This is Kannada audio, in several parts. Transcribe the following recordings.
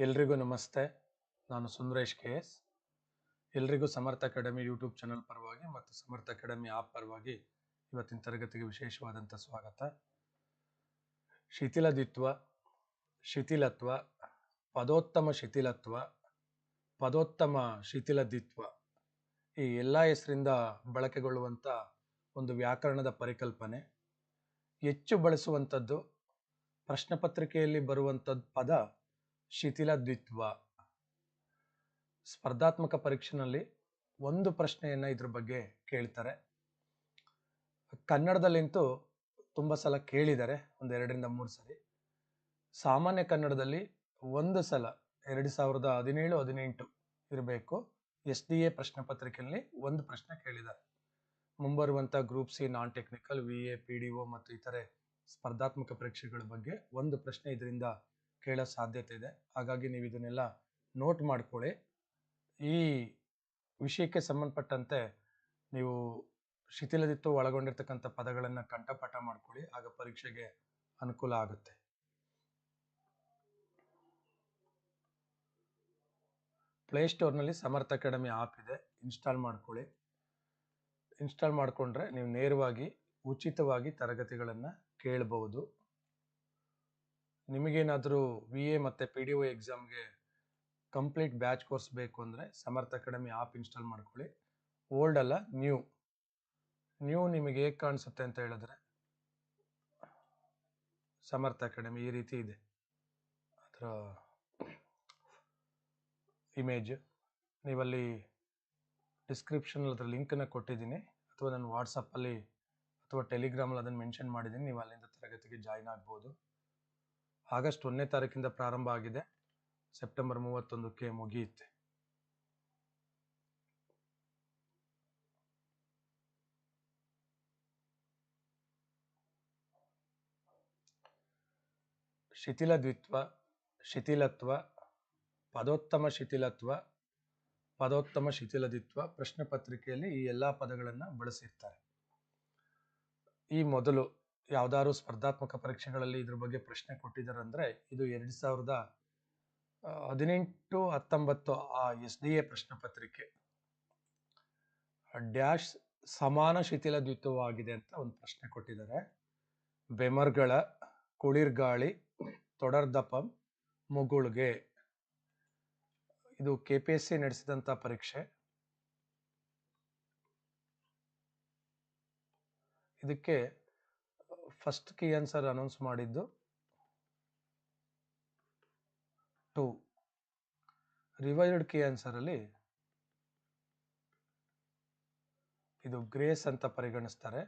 ಎಲ್ರಿಗೂ ನಮಸ್ತೆ. ನಾನು ಸುಂದರೇಶ್ ಕೆ ಎಸ್. ಎಲ್ರಿಗೂ ಸಮರ್ಥ ಅಕಾಡೆಮಿ ಯೂಟ್ಯೂಬ್ ಚಾನಲ್ ಪರವಾಗಿ ಮತ್ತು ಸಮರ್ಥ ಅಕಾಡೆಮಿ ಆಪ್ ಪರವಾಗಿ ಇವತ್ತಿನ ತರಗತಿಗೆ ವಿಶೇಷವಾದಂಥ ಸ್ವಾಗತ. ಶಿಥಿಲದಿತ್ವ ಶಿಥಿಲತ್ವ, ಪದೋತ್ತಮ ಶಿಥಿಲತ್ವ, ಪದೋತ್ತಮ ಶಿಥಿಲದಿತ್ವ ಈ ಎಲ್ಲ ಹೆಸರಿಂದ ಬಳಕೆಗೊಳ್ಳುವಂಥ ಒಂದು ವ್ಯಾಕರಣದ ಪರಿಕಲ್ಪನೆ. ಹೆಚ್ಚು ಬಳಸುವಂಥದ್ದು ಪ್ರಶ್ನೆ ಪತ್ರಿಕೆಯಲ್ಲಿ ಬರುವಂಥದ್ದು ಪದ ಶಿಥಿಲದ್ವಿತ್ವ. ಸ್ಪರ್ಧಾತ್ಮಕ ಪರೀಕ್ಷೆನಲ್ಲಿ ಒಂದು ಪ್ರಶ್ನೆಯನ್ನ ಇದ್ರ ಬಗ್ಗೆ ಕೇಳ್ತಾರೆ. ಕನ್ನಡದಲ್ಲಂತೂ ತುಂಬ ಸಲ ಕೇಳಿದ್ದಾರೆ, ಒಂದು ಎರಡರಿಂದ ಮೂರು ಸರಿ. ಸಾಮಾನ್ಯ ಕನ್ನಡದಲ್ಲಿ ಒಂದು ಸಲ, ಎರಡು ಸಾವಿರದ ಹದಿನೇಳು, ಹದಿನೆಂಟು ಇರಬೇಕು. ಎಸ್ ಡಿ ಎ ಪ್ರಶ್ನೆ ಪತ್ರಿಕೆಯಲ್ಲಿ ಒಂದು ಪ್ರಶ್ನೆ ಕೇಳಿದ್ದಾರೆ. ಮುಂಬರುವಂಥ group C non technical, V A, P D O ಮತ್ತು ಇತರೆ ಸ್ಪರ್ಧಾತ್ಮಕ ಪರೀಕ್ಷೆಗಳ ಬಗ್ಗೆ ಒಂದು ಪ್ರಶ್ನೆ ಇದರಿಂದ ಕೇಳೋ ಸಾಧ್ಯತೆ ಇದೆ. ಹಾಗಾಗಿ ನೀವು ಇದನ್ನೆಲ್ಲ ನೋಟ್ ಮಾಡ್ಕೊಳ್ಳಿ. ಈ ವಿಷಯಕ್ಕೆ ಸಂಬಂಧಪಟ್ಟಂತೆ ನೀವು ಶಿಥಿಲದಿತ್ತು ಒಳಗೊಂಡಿರ್ತಕ್ಕಂಥ ಪದಗಳನ್ನು ಕಂಠಪಾಠ ಮಾಡ್ಕೊಳ್ಳಿ. ಆಗ ಪರೀಕ್ಷೆಗೆ ಅನುಕೂಲ ಆಗುತ್ತೆ. ಪ್ಲೇಸ್ಟೋರ್ನಲ್ಲಿ ಸಮರ್ಥ ಅಕಾಡೆಮಿ ಆ್ಯಪ್ ಇದೆ. ಇನ್ಸ್ಟಾಲ್ ಮಾಡ್ಕೊಳ್ಳಿ. ಇನ್ಸ್ಟಾಲ್ ಮಾಡಿಕೊಂಡ್ರೆ ನೀವು ನೇರವಾಗಿ, ಉಚಿತವಾಗಿ ತರಗತಿಗಳನ್ನು ಕೇಳಬಹುದು ನಿಮಗೇನಾದರೂ ವಿ ಎ ಮತ್ತು ಪಿ ಡಿ ಒ ಎಕ್ಸಾಮ್ಗೆ ಕಂಪ್ಲೀಟ್ ಬ್ಯಾಚ್ ಕೋರ್ಸ್ ಬೇಕು ಅಂದರೆ ಸಮರ್ಥ ಅಕಾಡೆಮಿ ಆ್ಯಪ್ ಇನ್ಸ್ಟಾಲ್ ಮಾಡ್ಕೊಳ್ಳಿ. ಓಲ್ಡ್ ಅಲ್ಲ ನ್ಯೂ ನ್ಯೂ ನಿಮಗೆ ಹೇಗೆ ಕಾಣಿಸುತ್ತೆ ಅಂತ ಹೇಳಿದ್ರೆ, ಸಮರ್ಥ ಅಕಾಡೆಮಿ ಈ ರೀತಿ ಇದೆ. ಅದರ ಇಮೇಜ್ ನೀವಲ್ಲಿ ಡಿಸ್ಕ್ರಿಪ್ಷನಲ್ಲಿ ಅದರ ಲಿಂಕನ್ನು ಕೊಟ್ಟಿದ್ದೀನಿ. ಅಥವಾ ನಾನು ವಾಟ್ಸಪ್ಪಲ್ಲಿ ಅಥವಾ ಟೆಲಿಗ್ರಾಮಲ್ಲಿ ಅದನ್ನು ಮೆನ್ಷನ್ ಮಾಡಿದ್ದೀನಿ. ನೀವು ಅಲ್ಲಿಂದ ತರಗತಿಗೆ ಜಾಯ್ನ್ ಆಗ್ಬೋದು. ಆಗಸ್ಟ್ ಒಂದನೇ ತಾರೀಕಿಂದ ಪ್ರಾರಂಭ ಆಗಿದೆ. ಸೆಪ್ಟೆಂಬರ್ ಮೂವತ್ತೊಂದಕ್ಕೆ ಮುಗಿಯುತ್ತೆ. ಶಿಥಿಲದ್ವಿತ್ವ, ಶಿಥಿಲತ್ವ, ಪದೋತ್ತಮ ಶಿಥಿಲತ್ವ, ಪದೋತ್ತಮ ಶಿಥಿಲದಿತ್ವ ಪ್ರಶ್ನೆ ಪತ್ರಿಕೆಯಲ್ಲಿ ಈ ಎಲ್ಲ ಪದಗಳನ್ನು ಬಳಸಿರ್ತಾರೆ. ಈ ಮೊದಲು ಯಾವ್ದಾದ್ರು ಸ್ಪರ್ಧಾತ್ಮಕ ಪರೀಕ್ಷೆಗಳಲ್ಲಿ ಇದ್ರ ಬಗ್ಗೆ ಪ್ರಶ್ನೆ ಕೊಟ್ಟಿದ್ದಾರೆ ಅಂದ್ರೆ ಇದು ಎರಡು ಸಾವಿರದ ಹದಿನೆಂಟು, ಹತ್ತೊಂಬತ್ತು ಆ ಎಸ್ ಡಿ ಎ ಪ್ರಶ್ನೆ ಪತ್ರಿಕೆ. ಡ್ಯಾಶ್ ಸಮಾನ ಶಿಥಿಲ ದ್ವಿತ್ವವಾಗಿದೆ ಅಂತ ಒಂದು ಪ್ರಶ್ನೆ ಕೊಟ್ಟಿದ್ದಾರೆ. ಬೆಮರ್ಗಳ, ಕುಳಿರ್ಗಾಳಿ, ತೊಡರ್ದಪಂ, ಮುಗುಳ್ಗೆ. ಇದು ಕೆ ಪಿ ಎಸ್ ಸಿ ನಡೆಸಿದಂಥ ಪರೀಕ್ಷೆ. ಇದಕ್ಕೆ ಫಸ್ಟ್ ಕೀ ಆನ್ಸರ್ ಅನೌನ್ಸ್ ಮಾಡಿದ್ದು. ಟು ರಿವೈಸ್ಡ್ ಕೀ ಆನ್ಸರ್ ಅಲ್ಲಿ ಇದು ಗ್ರೇಸ್ ಅಂತ ಪರಿಗಣಿಸ್ತಾರೆ.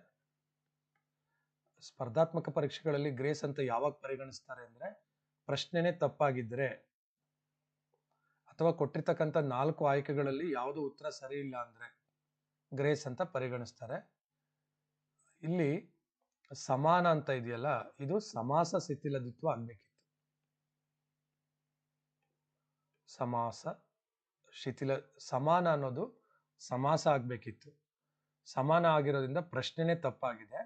ಸ್ಪರ್ಧಾತ್ಮಕ ಪರೀಕ್ಷೆಗಳಲ್ಲಿ ಗ್ರೇಸ್ ಅಂತ ಯಾವಾಗ ಪರಿಗಣಿಸ್ತಾರೆ ಅಂದ್ರೆ ಪ್ರಶ್ನೆನೇ ತಪ್ಪಾಗಿದ್ದರೆ ಅಥವಾ ಕೊಟ್ಟಿರ್ತಕ್ಕಂಥ ನಾಲ್ಕು ಆಯ್ಕೆಗಳಲ್ಲಿ ಯಾವುದು ಉತ್ತರ ಸರಿ ಇಲ್ಲ ಅಂದ್ರೆ ಗ್ರೇಸ್ ಅಂತ ಪರಿಗಣಿಸ್ತಾರೆ. ಇಲ್ಲಿ ಸಮಾನ ಅಂತ ಇದೆಯಲ್ಲ, ಇದು ಸಮಾಸ ಶಿಥಿಲದಿತ್ವ ಆಗ್ಬೇಕಿತ್ತು ಸಮಾಸ ಶಿಥಿಲ ಸಮಾನ ಅನ್ನೋದು ಸಮಾಸ ಆಗ್ಬೇಕಿತ್ತು. ಸಮಾನ ಆಗಿರೋದ್ರಿಂದ ಪ್ರಶ್ನೆನೇ ತಪ್ಪಾಗಿದೆ.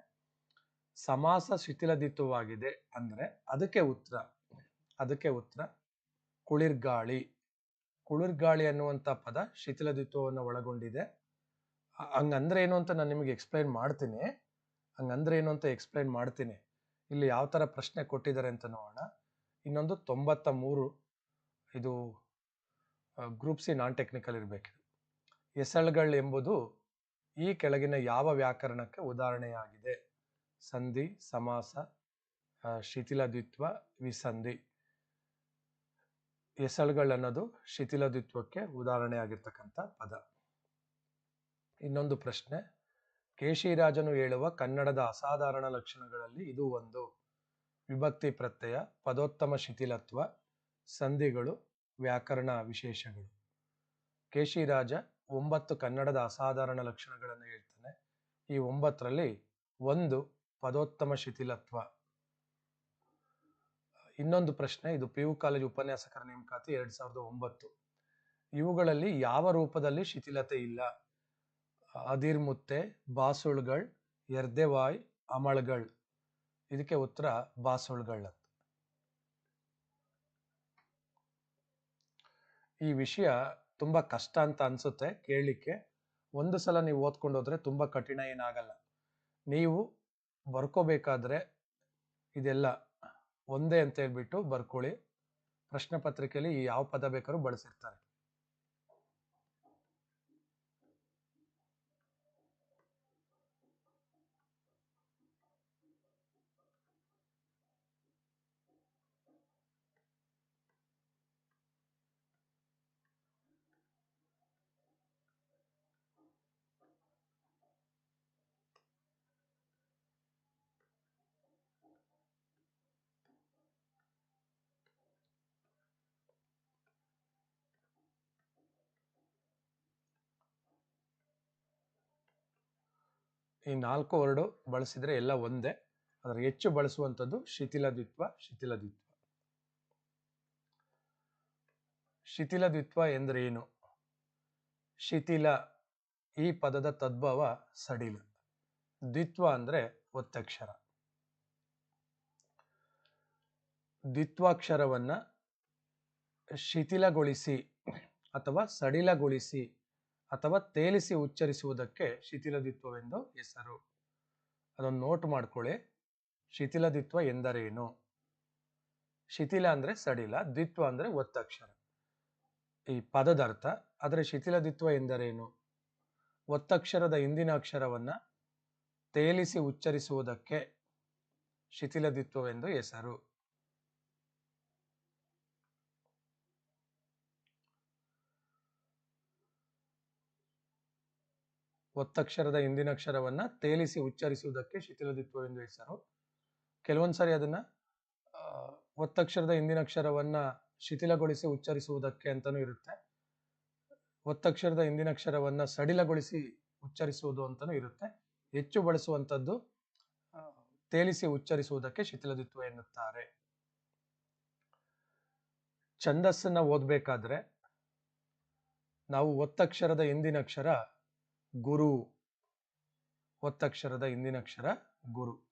ಸಮಾಸ ಶಿಥಿಲದಿತ್ವವಾಗಿದೆ ಅಂದ್ರೆ ಅದಕ್ಕೆ ಉತ್ತರ ಅದಕ್ಕೆ ಉತ್ತರ ಕುಳಿರ್ಗಾಳಿ. ಕುಳಿರ್ಗಾಳಿ ಅನ್ನುವಂಥ ಪದ ಶಿಥಿಲದಿತ್ವವನ್ನು ಒಳಗೊಂಡಿದೆ. ಹಂಗಂದ್ರೆ ಏನು ಅಂತ ನಾನು ನಿಮಗೆ ಎಕ್ಸ್ಪ್ಲೈನ್ ಮಾಡ್ತೀನಿ. ಹಂಗಂದ್ರೆ ಏನು ಅಂತ ಎಕ್ಸ್ಪ್ಲೈನ್ ಮಾಡ್ತೀನಿ. ಇಲ್ಲಿ ಯಾವ ಥರ ಪ್ರಶ್ನೆ ಕೊಟ್ಟಿದ್ದಾರೆ ಅಂತ ನೋಡೋಣ. ಇನ್ನೊಂದು ತೊಂಬತ್ತ ಮೂರು ಇದು ಗ್ರೂಪ್ ಸಿ ನಾನ್ ಟೆಕ್ನಿಕಲ್ ಇರಬೇಕು ಎಸಳ್ಗಳು ಎಂಬುದು ಈ ಕೆಳಗಿನ ಯಾವ ವ್ಯಾಕರಣಕ್ಕೆ ಉದಾಹರಣೆಯಾಗಿದೆ? ಸಂಧಿ, ಸಮಾಸ ಶಿಥಿಲ ಶಿಥಿಲದ್ವಿತ್ವ ವಿಸಂಧಿ. ಅನ್ನೋದು ಶಿಥಿಲದ್ವಿತ್ವಕ್ಕೆ ಉದಾಹರಣೆ ಆಗಿರ್ತಕ್ಕಂಥ ಪದ. ಇನ್ನೊಂದು ಪ್ರಶ್ನೆ ಕೇಶಿರಾಜನು ಹೇಳುವ ಕನ್ನಡದ ಅಸಾಧಾರಣ ಲಕ್ಷಣಗಳಲ್ಲಿ ಇದು ಒಂದು. ವಿಭಕ್ತಿ ಪ್ರತ್ಯಯ, ಪದೋತ್ತಮ ಶಿಥಿಲತ್ವ, ಸಂಧಿಗಳು, ವ್ಯಾಕರಣ ವಿಶೇಷಗಳು. ಕೇಶಿರಾಜ ಒಂಬತ್ತು ಕನ್ನಡದ ಅಸಾಧಾರಣ ಲಕ್ಷಣಗಳನ್ನು ಹೇಳ್ತಾನೆ. ಈ ಒಂಬತ್ತರಲ್ಲಿ ಒಂದು ಪದೋತ್ತಮ ಶಿಥಿಲತ್ವ. ಇನ್ನೊಂದು ಪ್ರಶ್ನೆ, ಇದು ಪಿ ಯು ಕಾಲೇಜು ಉಪನ್ಯಾಸಕರ ನೇಮಕಾತಿ ಎರಡ್ ಸಾವಿರದ ಒಂಬತ್ತು. ಇವುಗಳಲ್ಲಿ ಯಾವ ರೂಪದಲ್ಲಿ ಶಿಥಿಲತೆ ಇಲ್ಲ? ಅದಿರ್ಮುತ್ತೆ, ಬಾಸುಳ್ಗಳ್, ಎರ್ದೆವಾಯ್, ಅಮಳ್ಗಳ್. ಇದಕ್ಕೆ ಉತ್ತರ ಬಾಸುಳ್ಗಳ್ ಅಂತ. ಈ ವಿಷಯ ತುಂಬಾ ಕಷ್ಟ ಅಂತ ಅನ್ಸುತ್ತೆ ಕೇಳಲಿಕ್ಕೆ. ಒಂದು ಸಲ ನೀವು ಓದ್ಕೊಂಡು ಹೋದ್ರೆ ತುಂಬಾ ಕಠಿಣ ಏನಾಗಲ್ಲ. ನೀವು ಬರ್ಕೋಬೇಕಾದ್ರೆ ಇದೆಲ್ಲ ಒಂದೇ ಅಂತ ಹೇಳ್ಬಿಟ್ಟು ಬರ್ಕೊಳ್ಳಿ. ಪ್ರಶ್ನೆ ಪತ್ರಿಕೆಯಲ್ಲಿ ಯಾವ ಪದ ಬೇಕಾದ್ರೂ ಬಳಸಿರ್ತಾರೆ. ಈ ನಾಲ್ಕು ವರ್ಡು ಬಳಸಿದ್ರೆ ಎಲ್ಲ ಒಂದೇ. ಅದರ ಹೆಚ್ಚು ಬಳಸುವಂಥದ್ದು ಶಿಥಿಲ ದ್ವಿತ್ವ ಶಿಥಿಲ ದ್ವಿತ್ವ. ಶಿಥಿಲ ದ್ವಿತ್ವ ಎಂದ್ರೆ ಏನು ಶಿಥಿಲ ಈ ಪದದ ತದ್ಭವ ಸಡಿಲ. ದ್ವಿತ್ವ ಅಂದರೆ ಒತ್ತಕ್ಷರ. ದ್ವಿತ್ವಾಕ್ಷರವನ್ನ ಶಿಥಿಲಗೊಳಿಸಿ ಅಥವಾ ಸಡಿಲಗೊಳಿಸಿ ಅಥವಾ ತೇಲಿಸಿ ಉಚ್ಚರಿಸುವುದಕ್ಕೆ ಶಿಥಿಲದಿತ್ವವೆಂದು ಹೆಸರು. ಅದನ್ನು ನೋಟ್ ಮಾಡ್ಕೊಳ್ಳಿ. ಶಿಥಿಲದಿತ್ವ ಎಂದರೇನು? ಶಿಥಿಲ ಅಂದ್ರೆ ಸಡಿಲ, ದ್ವಿತ್ವ ಅಂದ್ರೆ ಒತ್ತಕ್ಷರ. ಈ ಪದದ ಅರ್ಥ, ಆದರೆ ಶಿಥಿಲದಿತ್ವ ಎಂದರೇನು? ಒತ್ತಕ್ಷರದ ಹಿಂದಿನ ಅಕ್ಷರವನ್ನ ತೇಲಿಸಿ ಉಚ್ಚರಿಸುವುದಕ್ಕೆ ಶಿಥಿಲದಿತ್ವವೆಂದು ಹೆಸರು. ಒತ್ತಕ್ಷರದ ಹಿಂದಿನ ಅಕ್ಷರವನ್ನ ತೇಲಿಸಿ ಉಚ್ಚರಿಸುವುದಕ್ಕೆ ಶಿಥಿಲದಿತ್ವವೆಂದು ಹೆಸರು. ಕೆಲವೊಂದು ಸಾರಿ ಅದನ್ನ ಒತ್ತಕ್ಷರದ ಹಿಂದಿನ ಅಕ್ಷರವನ್ನ ಶಿಥಿಲಗೊಳಿಸಿ ಉಚ್ಚರಿಸುವುದಕ್ಕೆ ಅಂತಾನೂ ಇರುತ್ತೆ. ಒತ್ತಕ್ಷರದ ಹಿಂದಿನ ಅಕ್ಷರವನ್ನ ಸಡಿಲಗೊಳಿಸಿ ಉಚ್ಚರಿಸುವುದು ಅಂತಾನೂ ಇರುತ್ತೆ. ಹೆಚ್ಚು ಬಳಸುವಂಥದ್ದು ತೇಲಿಸಿ ಉಚ್ಚರಿಸುವುದಕ್ಕೆ ಶಿಥಿಲದಿತ್ವ ಎನ್ನುತ್ತಾರೆ. ಛಂದಸ್ಸನ್ನ ಓದ್ಬೇಕಾದ್ರೆ, ನಾವು ಒತ್ತಕ್ಷರದ ಹಿಂದಿನ ಅಕ್ಷರ ಗುರು. ಒತ್ತಕ್ಷರದ ಹಿಂದಿನ ಅಕ್ಷರ ಗುರು.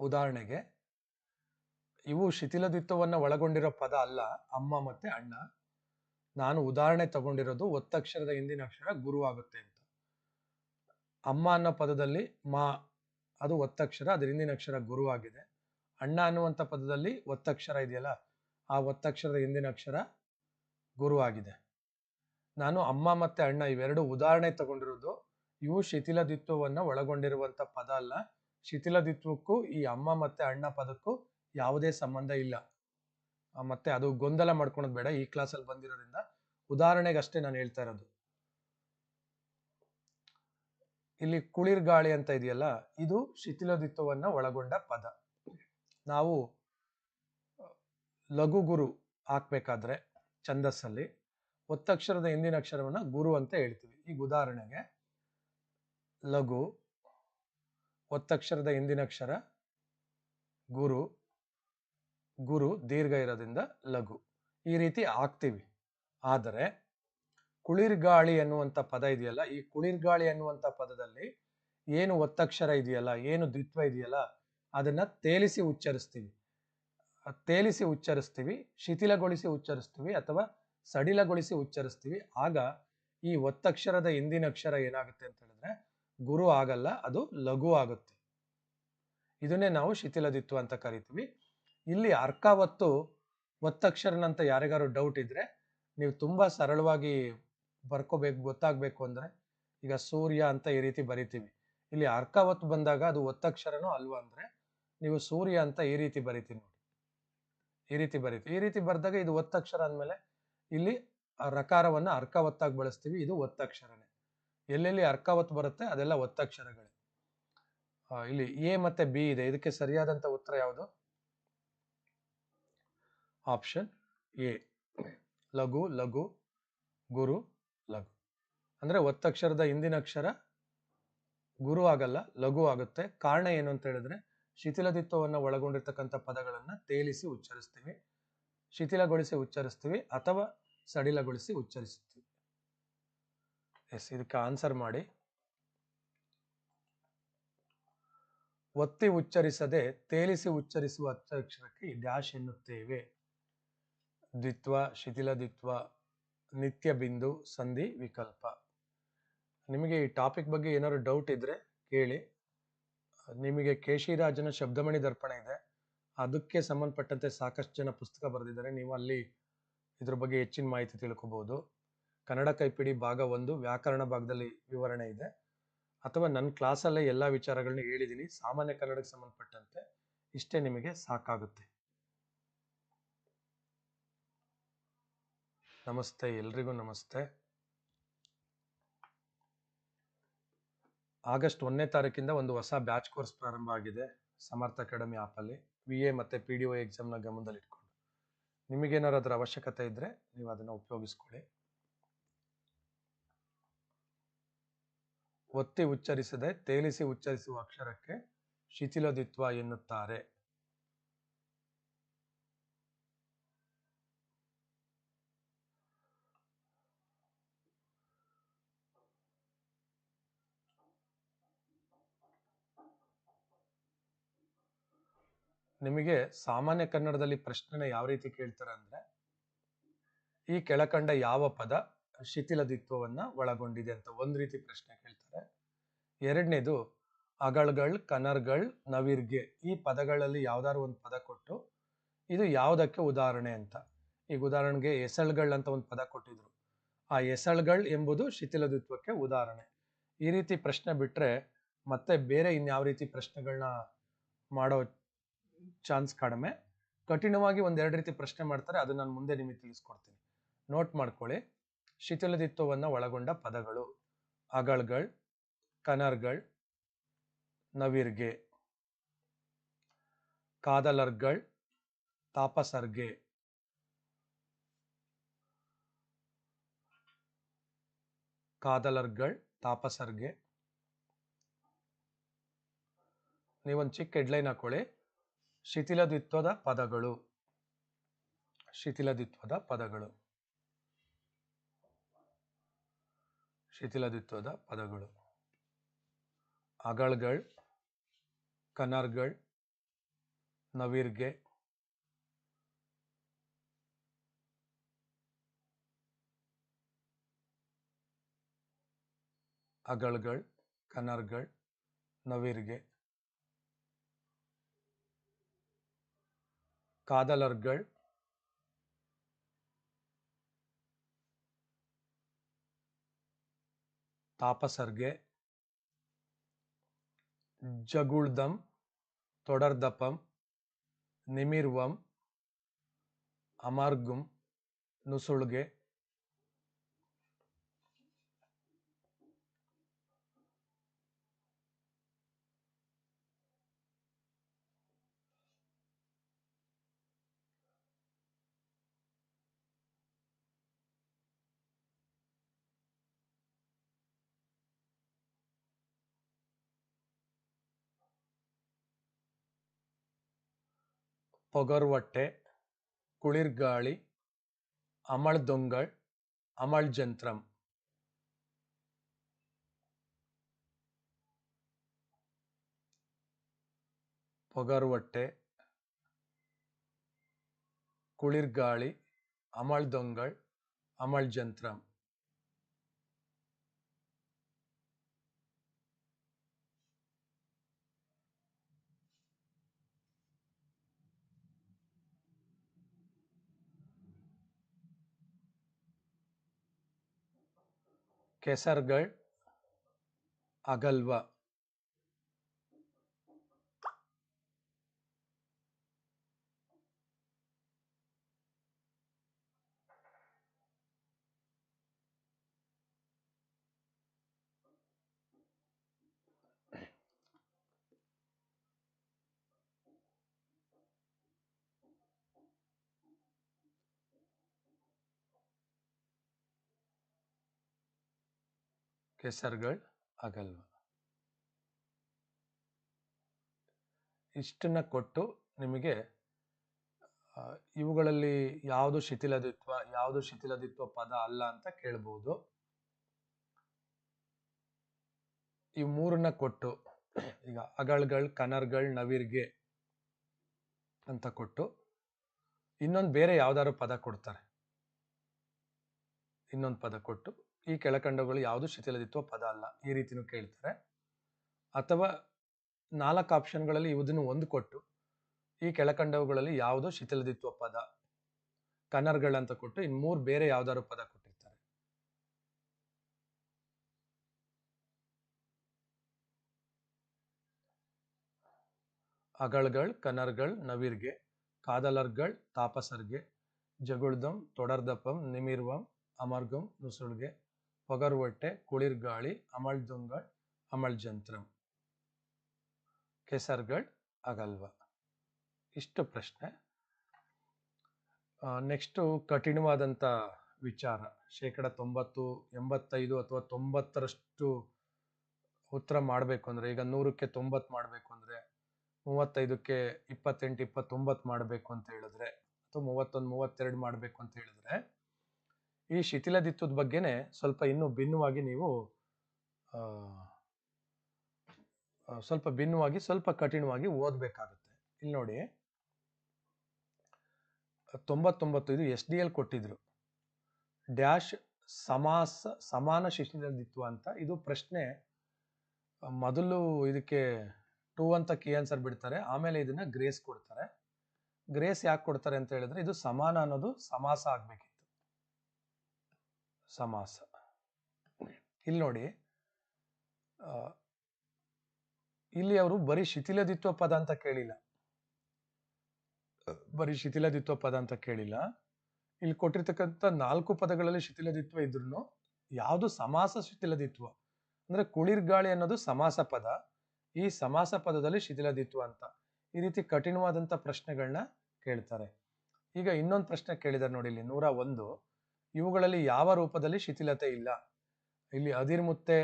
ಉದಾಹರಣೆಗೆ, ಇವು ಶಿಥಿಲದಿತ್ವವನ್ನು ಒಳಗೊಂಡಿರೋ ಪದ ಅಲ್ಲ, ಅಮ್ಮ ಮತ್ತೆ ಅಣ್ಣ. ನಾನು ಉದಾಹರಣೆ ತಗೊಂಡಿರೋದು ಒತ್ತಕ್ಷರದ ಹಿಂದಿನ ಅಕ್ಷರ ಗುರು ಆಗುತ್ತೆ ಅಂತ. ಅಮ್ಮ ಅನ್ನೋ ಪದದಲ್ಲಿ ಮಾ, ಅದು ಒತ್ತಕ್ಷರ, ಅದ್ರ ಹಿಂದಿನ ಅಕ್ಷರ ಗುರು ಆಗಿದೆ. ಅಣ್ಣ ಅನ್ನುವಂಥ ಪದದಲ್ಲಿ ಒತ್ತಕ್ಷರ ಇದೆಯಲ್ಲ, ಆ ಒತ್ತಕ್ಷರದ ಹಿಂದಿನ ಅಕ್ಷರ ಗುರು ಆಗಿದೆ. ನಾನು ಅಮ್ಮ ಮತ್ತೆ ಅಣ್ಣ ಇವೆರಡು ಉದಾಹರಣೆ ತಗೊಂಡಿರೋದು. ಇವು ಶಿಥಿಲದಿತ್ವವನ್ನು ಒಳಗೊಂಡಿರುವಂತ ಪದ ಅಲ್ಲ. ಶಿಥಿಲದಿತ್ವಕ್ಕೂ ಈ ಅಮ್ಮ ಮತ್ತೆ ಅಣ್ಣ ಪದಕ್ಕೂ ಯಾವುದೇ ಸಂಬಂಧ ಇಲ್ಲ. ಮತ್ತೆ ಅದು ಗೊಂದಲ ಮಾಡ್ಕೊಳೋದು ಬೇಡ ಈ ಕ್ಲಾಸಲ್ಲಿ ಬಂದಿರೋದ್ರಿಂದ. ಉದಾಹರಣೆಗಷ್ಟೇ ನಾನು ಹೇಳ್ತಾ ಇರೋದು. ಇಲ್ಲಿ ಕುಳಿರ್ ಗಾಳಿ ಅಂತ ಇದೆಯಲ್ಲ, ಇದು ಶಿಥಿಲದಿತ್ವವನ್ನು ಒಳಗೊಂಡ ಪದ. ನಾವು ಲಘು ಗುರು ಹಾಕ್ಬೇಕಾದ್ರೆ ಛಂದಸ್ಸಲ್ಲಿ ಒತ್ತಕ್ಷರದ ಹಿಂದಿನ ಅಕ್ಷರವನ್ನು ಗುರು ಅಂತ ಹೇಳ್ತೀವಿ. ಈಗ ಉದಾಹರಣೆಗೆ, ಲಘು, ಒತ್ತಕ್ಷರದ ಹಿಂದಿನ ಅಕ್ಷರ, ಗುರು ಗುರು ದೀರ್ಘ ಇರೋದ್ರಿಂದ ಲಘು. ಈ ರೀತಿ ಆಗ್ತೀವಿ ಆದರೆ, ಕುಳಿರ್ಗಾಳಿ ಅನ್ನುವಂಥ ಪದ ಇದೆಯಲ್ಲ, ಈ ಕುಳಿರ್ಗಾಳಿ ಅನ್ನುವಂಥ ಪದದಲ್ಲಿ ಏನು ಒತ್ತಕ್ಷರ ಇದೆಯಲ್ಲ, ಏನು ದ್ವಿತ್ವ ಇದೆಯಲ್ಲ, ಅದನ್ನ ತೇಲಿಸಿ ಉಚ್ಚರಿಸ್ತೀವಿ. ತೇಲಿಸಿ ಉಚ್ಚರಿಸ್ತೀವಿ, ಶಿಥಿಲಗೊಳಿಸಿ ಉಚ್ಚರಿಸ್ತೀವಿ ಅಥವಾ ಸಡಿಲಗೊಳಿಸಿ ಉಚ್ಚರಿಸ್ತೀವಿ. ಆಗ ಈ ಒತ್ತಕ್ಷರದ ಹಿಂದಿನ ಅಕ್ಷರ ಏನಾಗುತ್ತೆ ಅಂತ ಹೇಳಿದ್ರೆ, ಗುರು ಆಗಲ್ಲ, ಅದು ಲಘು ಆಗುತ್ತೆ. ಇದನ್ನೇ ನಾವು ಶಿಥಿಲದಿತ್ತು ಅಂತ ಕರಿತೀವಿ. ಇಲ್ಲಿ ಅರ್ಕಾವತ್ತು ಒತ್ತಕ್ಷರನಂತ ಯಾರಿಗಾರು ಡೌಟ್ ಇದ್ರೆ, ನೀವು ತುಂಬಾ ಸರಳವಾಗಿ ಬರ್ಕೋಬೇಕು, ಗೊತ್ತಾಗ್ಬೇಕು ಅಂದ್ರೆ, ಈಗ ಸೂರ್ಯ ಅಂತ ಈ ರೀತಿ ಬರಿತೀವಿ. ಇಲ್ಲಿ ಅರ್ಕಾವತ್ತು ಬಂದಾಗ ಅದು ಒತ್ತಕ್ಷರನೋ ಅಲ್ವಾ ಅಂದ್ರೆ, ನೀವು ಸೂರ್ಯ ಅಂತ ಈ ರೀತಿ ಬರಿತೀವಿ ನೋಡಿ. ಈ ರೀತಿ ಬರಿತೀವಿ. ಈ ರೀತಿ ಬರೆದಾಗ ಇದು ಒತ್ತಕ್ಷರ ಅಂದಮೇಲೆ ಇಲ್ಲಿ ರಕಾರವನ್ನು ಅರ್ಕಾವತ್ತಾಗಿ ಬಳಸ್ತೀವಿ. ಇದು ಒತ್ತಕ್ಷರನೇ. ಎಲ್ಲೆಲ್ಲಿ ಅರ್ಕಾವತ್ತು ಬರುತ್ತೆ ಅದೆಲ್ಲ ಒತ್ತಕ್ಷರಗಳೇ. ಇಲ್ಲಿ ಎ ಮತ್ತೆ ಬಿ ಇದೆ. ಇದಕ್ಕೆ ಸರಿಯಾದಂತ ಉತ್ತರ ಯಾವುದು? Option A. ಲಘು ಲಘು, ಗುರು, ಲಘು. ಅಂದ್ರೆ ಒತ್ತಕ್ಷರದ ಹಿಂದಿನ ಅಕ್ಷರ ಗುರು ಆಗಲ್ಲ, ಲಘು ಆಗುತ್ತೆ. ಕಾರಣ ಏನು ಅಂತ ಹೇಳಿದ್ರೆ ಶಿಥಿಲದಿತ್ವವನ್ನು ಒಳಗೊಂಡಿರ್ತಕ್ಕಂಥ ಪದಗಳನ್ನ ತೇಲಿಸಿ ಉಚ್ಚರಿಸ್ತೀವಿ. ಶಿಥಿಲಗೊಳಿಸಿ ಉಚ್ಚರಿಸ್ತೀವಿ ಅಥವಾ ಸಡಿಲಗೊಳಿಸಿ ಉಚ್ಚರಿಸುತ್ತೀವಿ ಎಸ್, ಇದಕ್ಕೆ ಆನ್ಸರ್ ಮಾಡಿ. ಒತ್ತಿ ಉಚ್ಚರಿಸದೆ ತೇಲಿಸಿ ಉಚ್ಚರಿಸುವ ಅಕ್ಷರಕ್ಕೆ ಡ್ಯಾಶ್ ಎನ್ನುತ್ತೇವೆ. ದ್ವಿತ್ವ, ಶಿಥಿಲ ದ್ವಿತ್ವ, ನಿತ್ಯ ಬಿಂದು, ಸಂಧಿ, ವಿಕಲ್ಪ. ನಿಮಗೆ ಈ ಟಾಪಿಕ್ ಬಗ್ಗೆ ಏನಾದ್ರು ಡೌಟ್ ಇದ್ರೆ ಕೇಳಿ. ನಿಮಗೆ ಕೇಶಿರಾಜನ ಶಬ್ದಮಣಿ ದರ್ಪಣ ಇದೆ. ಅದಕ್ಕೆ ಸಂಬಂಧಪಟ್ಟಂತೆ ಸಾಕಷ್ಟು ಜನ ಪುಸ್ತಕ ಬರೆದಿದ್ದಾರೆ. ನೀವು ಅಲ್ಲಿ ಇದ್ರ ಬಗ್ಗೆ ಹೆಚ್ಚಿನ ಮಾಹಿತಿ ತಿಳ್ಕೊಬಹುದು ಕನ್ನಡ ಕೈಪಿಡಿ ಭಾಗ ಒಂದು ವ್ಯಾಕರಣ ಭಾಗದಲ್ಲಿ ವಿವರಣೆ ಇದೆ. ಅಥವಾ ನನ್ನ ಕ್ಲಾಸಲ್ಲೇ ಎಲ್ಲ ವಿಚಾರಗಳನ್ನ ಹೇಳಿದ್ದೀನಿ ಸಾಮಾನ್ಯ ಕನ್ನಡಕ್ಕೆ ಸಂಬಂಧಪಟ್ಟಂತೆ ಇಷ್ಟೇ ನಿಮಗೆ ಸಾಕಾಗುತ್ತೆ. ನಮಸ್ತೆ, ಎಲ್ರಿಗೂ ನಮಸ್ತೆ. ಆಗಸ್ಟ್ ಒಂದನೇ ತಾರೀಕಿಂದ ಒಂದು ಹೊಸ ಬ್ಯಾಚ್ ಕೋರ್ಸ್ ಪ್ರಾರಂಭ ಆಗಿದೆ. ಸಮರ್ಥ ಅಕಾಡೆಮಿ ಆ್ಯಪಲ್ಲಿ. ವಿ ಎ ಮತ್ತು ಪಿ ಡಿ ಒ ಎಕ್ಸಾಮ್ನ ಗಮನದಲ್ಲಿ ನಿಮಗೇನಾದ್ರು ಅದರ ಅವಶ್ಯಕತೆ ಇದ್ದರೆ ನೀವು ಅದನ್ನು ಉಪಯೋಗಿಸ್ಕೊಳ್ಳಿ. ಒತ್ತಿ ಉಚ್ಚರಿಸದೆ ತೇಲಿಸಿ ಉಚ್ಚರಿಸುವ ಅಕ್ಷರಕ್ಕೆ ಶಿಥಿಲದಿತ್ವ ಎನ್ನುತ್ತಾರೆ. ನಿಮಗೆ ಸಾಮಾನ್ಯ ಕನ್ನಡದಲ್ಲಿ ಪ್ರಶ್ನೆನ ಯಾವ ರೀತಿ ಕೇಳ್ತಾರೆ ಅಂದ್ರೆ ಈ ಕೆಳಕಂಡ ಯಾವ ಪದ ಶಿಥಿಲದಿತ್ವವನ್ನ ಒಳಗೊಂಡಿದೆ ಅಂತ ಒಂದ್ ರೀತಿ ಪ್ರಶ್ನೆ ಕೇಳ್ತಾರೆ. ಎರಡನೇದು, ಅಗಳ್ಗಳ್, ಕನರ್ಗಳ್, ನವಿರ್ಗೆ ಈ ಪದಗಳಲ್ಲಿ ಯಾವ್ದಾದ್ರು ಒಂದು ಪದ ಕೊಟ್ಟು, ಇದು ಯಾವುದಕ್ಕೆ ಉದಾಹರಣೆ ಅಂತ. ಈಗ ಉದಾಹರಣೆಗೆ ಎಸಳ್ಗಳ್ ಅಂತ ಒಂದು ಪದ ಕೊಟ್ಟಿದ್ರು. ಆ ಎಸಳ್ಗಳ್ ಎಂಬುದು ಶಿಥಿಲದಿತ್ವಕ್ಕೆ ಉದಾಹರಣೆ. ಈ ರೀತಿ ಪ್ರಶ್ನೆ ಬಿಟ್ರೆ ಮತ್ತೆ ಬೇರೆ ಇನ್ಯಾವ ರೀತಿ ಪ್ರಶ್ನೆಗಳನ್ನ ಮಾಡೋ ಚಾನ್ಸ್ ಕಡಿಮೆ. ಕಠಿಣವಾಗಿ ಒಂದೆರಡು ರೀತಿ ಪ್ರಶ್ನೆ ಮಾಡ್ತಾರೆ ಅದು ನಾನು ಮುಂದೆ ನಿಮಗೆ ತಿಳಿಸ್ಕೊಡ್ತೀನಿ. ನೋಟ್ ಮಾಡ್ಕೊಳ್ಳಿ. ಶಿಥಿಲದಿತ್ವವನ್ನು ಒಳಗೊಂಡ ಪದಗಳು. ಅಗಳ್ಗಳ್, ಕನರ್ಗಳ್, ನವಿರ್ಗೆ. ಕಾದಲರ್ಗಳ್, ತಾಪಸರ್ಗೆ. ಕಾದಲರ್ಗಳ್, ತಾಪಸರ್ಗೆ. ನೀವೊಂದು ಚಿಕ್ಕ ಹೆಡ್ಲೈನ್ ಹಾಕೊಳ್ಳಿ. ಶಿಥಿಲದ್ವಿತ್ವದ ಪದಗಳು. ಶಿಥಿಲದ್ವಿತ್ವದ ಪದಗಳು. ಶಿಥಿಲದ್ವಿತ್ವದ ಪದಗಳು. ಅಗಳ್ಗಳ್ ಕನರ್ಗಳ್ ನವಿರ್ಗೆ. ಅಗಳ್ಗಳ್ ಕನರ್ಗಳ್ ನವಿರ್ಗೆ. ಕಾದಲರ್ಗಳ್ ತಾಪಸರ್ಗೆ ಜಗುಳ್ದಂ ತೊಡರ್ದಪಂ ನಿಮಿರ್ವಂ ಅಮಾರ್ಗುಂ ನುಸುಳ್ಗೆ ಪೊಗರ್ವಟ್ಟೆ ಕುಳಿರ್ಗಾಳಿ ಅಮಳ್ದೊಂಗಳ್ ಅಮಳ್ಜಂತ್ರಂ ಪೊಗರ್ವಟ್ಟೆ ಕುಳಿರ್ಗಾಳಿ ಅಮಳ್ದೊಂಗಳ್ ಅಮಳ್ಜಂತ್ರಂ ಕೆಸರ್ಗಳ್ ಅಗಲ್ವ ಕೆಸರ್ಗಳ್ ಅಗಲ್ವ? ಇಷ್ಟನ್ನ ಕೊಟ್ಟು ನಿಮಗೆ ಇವುಗಳಲ್ಲಿ ಯಾವುದು ಶಿಥಿಲದಿತ್ವ ಯಾವುದು ಶಿಥಿಲದಿತ್ವ ಪದ ಅಲ್ಲ ಅಂತ ಕೇಳ್ಬೋದು. ಈ ಮೂರನ್ನ ಕೊಟ್ಟು, ಈಗ ಅಗಳ್ಗಳ್, ಕನರ್ಗಳ್, ನವಿರ್ಗೆ ಅಂತ ಕೊಟ್ಟು, ಇನ್ನೊಂದು ಬೇರೆ ಯಾವ್ದಾದ್ರು ಪದ ಕೊಡ್ತಾರೆ. ಇನ್ನೊಂದು ಪದ ಕೊಟ್ಟು ಈ ಕೆಳಕಂಡಗಳು ಯಾವುದು ಶಿಥಿಲದಿತ್ವ ಪದ ಅಲ್ಲ, ಈ ರೀತಿನೂ ಕೇಳ್ತಾರೆ. ಅಥವಾ ನಾಲ್ಕು ಆಪ್ಷನ್ಗಳಲ್ಲಿ ಇದನ್ನು ಒಂದು ಕೊಟ್ಟು, ಈ ಕೆಳಕಂಡವುಗಳಲ್ಲಿ ಯಾವುದು ಶಿಥಿಲದಿತ್ವ ಪದ ಕನ್ನರ್ಗಳಂತ ಕೊಟ್ಟು ಇನ್ನು ಮೂರು ಬೇರೆ ಯಾವ್ದಾದ್ರು ಪದ ಕೊಟ್ಟಿರ್ತಾರೆ. ಅಗಳ್ಗಳ್, ಕನರ್ಗಳ್, ನವಿರ್ಗೆ, ಕಾದಲರ್ಗಳ್, ತಾಪಸರ್ಗೆ ಜಗುಳ್ದಂ ತೊಡರ್ದಪ್ಪಂ ನಿಮಿರ್ವಂ ಅಮರ್ಗಂ ನುಸುಳ್ಗೆ ಪೊಗರ್ವೊಟ್ಟೆ, ಕುಳಿರ್ಗಾಳಿ ಅಮಳ್ದುಂಗಳ್ ಅಮಳ್ಜಂತ್ರಂ. ಕೆಸರ್ಗಳ್, ಅಗಲ್ವ. ಇಷ್ಟು ಪ್ರಶ್ನೆ. ನೆಕ್ಸ್ಟು ಕಠಿಣವಾದಂಥ ವಿಚಾರ. ಶೇಕಡ ತೊಂಬತ್ತು, ಎಂಬತ್ತೈದು ಅಥವಾ ತೊಂಬತ್ತರಷ್ಟು ಉತ್ತರ ಮಾಡಬೇಕು ಅಂದರೆ, ಈಗ ನೂರಕ್ಕೆ ತೊಂಬತ್ತು ಮಾಡಬೇಕು ಅಂದರೆ, ಮೂವತ್ತೈದಕ್ಕೆ ಇಪ್ಪತ್ತೆಂಟು, ಇಪ್ಪತ್ತೊಂಬತ್ತು ಮಾಡಬೇಕು ಅಂತ ಹೇಳಿದ್ರೆ, ಅಥವಾ ಮೂವತ್ತೊಂದು, ಮೂವತ್ತೆರಡು ಮಾಡಬೇಕು ಅಂತ ಹೇಳಿದ್ರೆ ಈ ಶಿಥಿಲದಿತ್ವದ ಬಗ್ಗೆನೆ ಸ್ವಲ್ಪ ಇನ್ನೂ ಭಿನ್ನವಾಗಿ ನೀವು ಸ್ವಲ್ಪ ಭಿನ್ನವಾಗಿ, ಸ್ವಲ್ಪ ಕಠಿಣವಾಗಿ ಓದಬೇಕಾಗುತ್ತೆ. ಇಲ್ಲಿ ನೋಡಿ. ತೊಂಬತ್ತೊಂಬತ್ತು ಇದು ಎಸ್ ಡಿ ಎಲ್ ಕೊಟ್ಟಿದ್ರು. ಡ್ಯಾಶ್ ಸಮಾಸ, ಸಮಾನ ಶಿಥಿಲದಿತ್ವ ಅಂತ. ಇದು ಪ್ರಶ್ನೆ, ಮೊದಲು ಇದಕ್ಕೆ ಟೂ ಅಂತ ಕೀ ಆನ್ಸರ್ ಬಿಡ್ತಾರೆ. ಆಮೇಲೆ ಇದನ್ನ ಗ್ರೇಸ್ ಕೊಡ್ತಾರೆ. ಗ್ರೇಸ್ ಯಾಕೆ ಕೊಡ್ತಾರೆ ಅಂತ ಹೇಳಿದ್ರೆ ಇದು ಸಮಾನ ಅನ್ನೋದು ಸಮಾಸ ಆಗ್ಬೇಕಿತ್ತು ಸಮಾಸ. ಇಲ್ಲಿ ನೋಡಿ ಇಲ್ಲಿ ಅವರು ಬರೀ ಶಿಥಿಲದಿತ್ವ ಪದ ಅಂತ ಕೇಳಿಲ್ಲ. ಬರೀ ಶಿಥಿಲದಿತ್ವ ಪದ ಅಂತ ಕೇಳಿಲ್ಲ. ಇಲ್ಲಿ ಕೊಟ್ಟಿರ್ತಕ್ಕಂಥ ನಾಲ್ಕು ಪದಗಳಲ್ಲಿ ಶಿಥಿಲದಿತ್ವ ಇದ್ರು ಯಾವುದು ಸಮಾಸ ಶಿಥಿಲದಿತ್ವ ಅಂದ್ರೆ ಕುಳಿರ್ಗಾಳಿ ಅನ್ನೋದು ಸಮಾಸ ಪದ. ಈ ಸಮಾಸ ಪದದಲ್ಲಿ ಶಿಥಿಲದಿತ್ವ ಅಂತ. ಈ ರೀತಿ ಕಠಿಣವಾದಂಥ ಪ್ರಶ್ನೆಗಳನ್ನ ಕೇಳ್ತಾರೆ. ಈಗ ಇನ್ನೊಂದು ಪ್ರಶ್ನೆ ಕೇಳಿದಾರೆ ನೋಡಿ ಇಲ್ಲಿ, ನೂರ ಒಂದು. ಇವುಗಳಲ್ಲಿ ಯಾವ ರೂಪದಲ್ಲಿ ಶಿಥಿಲತೆ ಇಲ್ಲ. ಇಲ್ಲಿ ಅದಿರ್ಮುತ್ತೆ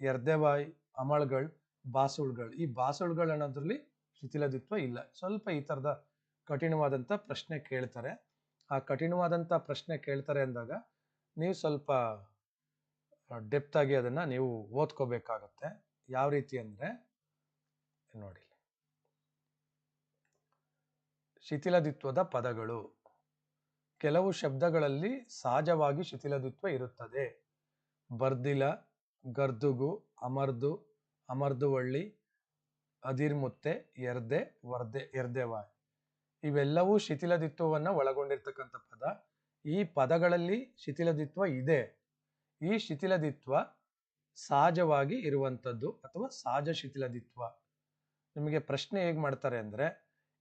ಎರ್ದೆವಾಯ್ ಅಮಳ್ಗಳ್, ಬಾಸುಳ್ಗಳು. ಈ ಬಾಸುಳ್ಗಳು ಅನ್ನೋದ್ರಲ್ಲಿ ಶಿಥಿಲದಿತ್ವ ಇಲ್ಲ. ಸ್ವಲ್ಪ ಈ ಥರದ ಕಠಿಣವಾದಂಥ ಪ್ರಶ್ನೆ ಕೇಳ್ತಾರೆ. ಆ ಕಠಿಣವಾದಂಥ ಪ್ರಶ್ನೆ ಕೇಳ್ತಾರೆ ಅಂದಾಗ ನೀವು ಸ್ವಲ್ಪ ಡೆಪ್ತ್ ಆಗಿ ಅದನ್ನ ನೀವು ಓದ್ಕೋಬೇಕಾಗತ್ತೆ. ಯಾವ ರೀತಿ ಅಂದ್ರೆ ನೋಡಿ ಶಿಥಿಲದಿತ್ವದ ಪದಗಳು. ಕೆಲವು ಶಬ್ದಗಳಲ್ಲಿ ಸಹಜವಾಗಿ ಶಿಥಿಲದಿತ್ವ ಇರುತ್ತದೆ. ಬರ್ದಿಲ, ಗರ್ದುಗು, ಅಮರ್ದು, ಅಮರ್ದುವಳ್ಳಿ, ಅದಿರ್ಮುತ್ತೆ, ಎರ್ದೆ, ವರ್ದೆ ಎರ್ದೆವಾಯ್ ಇವೆಲ್ಲವೂ ಶಿಥಿಲದಿತ್ವವನ್ನು ಒಳಗೊಂಡಿರ್ತಕ್ಕಂಥ ಪದ. ಈ ಪದಗಳಲ್ಲಿ ಶಿಥಿಲದಿತ್ವ ಇದೆ. ಈ ಶಿಥಿಲದಿತ್ವ ಸಹಜವಾಗಿ ಇರುವಂಥದ್ದು ಅಥವಾ ಸಹಜ ಶಿಥಿಲದಿತ್ವ ನಿಮಗೆ ಪ್ರಶ್ನೆ ಹೇಗೆ ಮಾಡ್ತಾರೆ ಅಂದ್ರೆ,